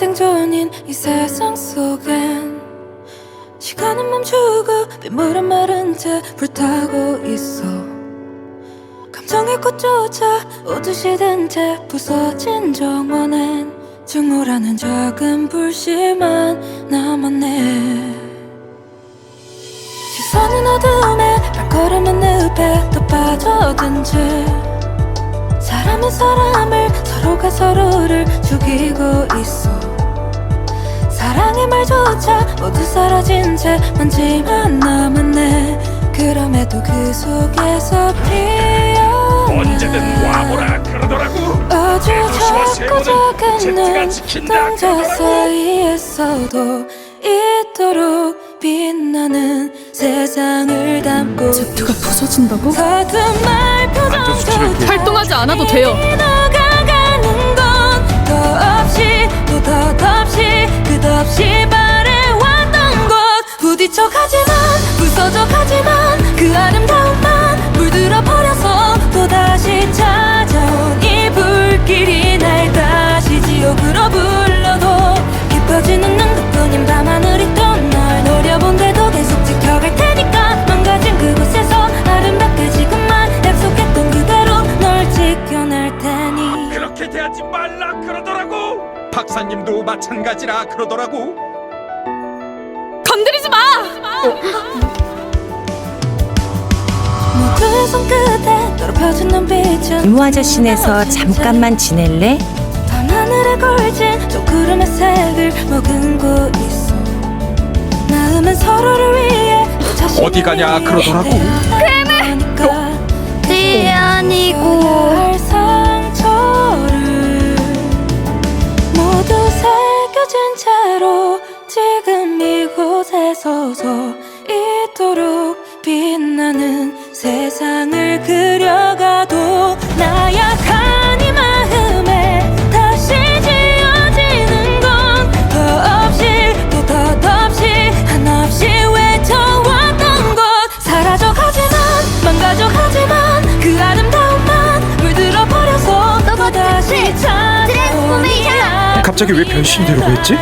생존인 이 세상 속엔 시간은 멈추고 빗물은 마른 채 불타고 있어. 감정의 꽃조차 오듯이 든채 부서진 정원엔 증오라는 작은 불씨만 남았네. 시선은 어둠에 발걸음은 늪에 또 빠져든 채 사람은 사람을 서로가 서로를 죽이고 있어 사랑의 말조차 모두 사라진 채 먼지만 남았네 그럼에도 그 속에서 피어나 언제든 와보라 그러더라고 아주 작고 작은 눈동자. 사이에서도 이토록 빛나는 세상을 담고 제트가 부서진다고? 거듭말 표정조차 활동하지 않아도 돼요. 덧없이 끝없이 바래왔던 것 부딪혀 가지 박사님도 마찬가지라 그러더라고 건드리지 마! 이모 아저씨네서 잠깐만 지낼래? 밤하늘에 걸친 저 구름의 색을 머금고 있어 마음은 서로를 위해 또 자신을 어디 가냐 위해 그러더라고. 태어 이곳에 서서 이토록 빛나는 세상을 그려가도 나약한 이 마음에 다시 지어지는 건 더없이 또 덧없이 한없이 외쳐왔던 것 사라져가지만 망가져가지만 그 아름다움만 물들어 버려서 또다시 찾아온 이 갑자기 왜 변신되려고 했지?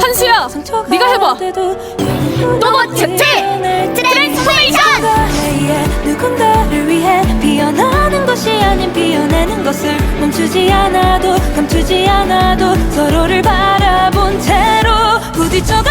한수야, 네가 해봐. 로봇 제트! 트랜스포메이션! 누군가를 위해 피어나는 것이 아닌 피어내는 것을 멈추지 않아도 감추지 않아도 서로를 바라본 채로 부딪혀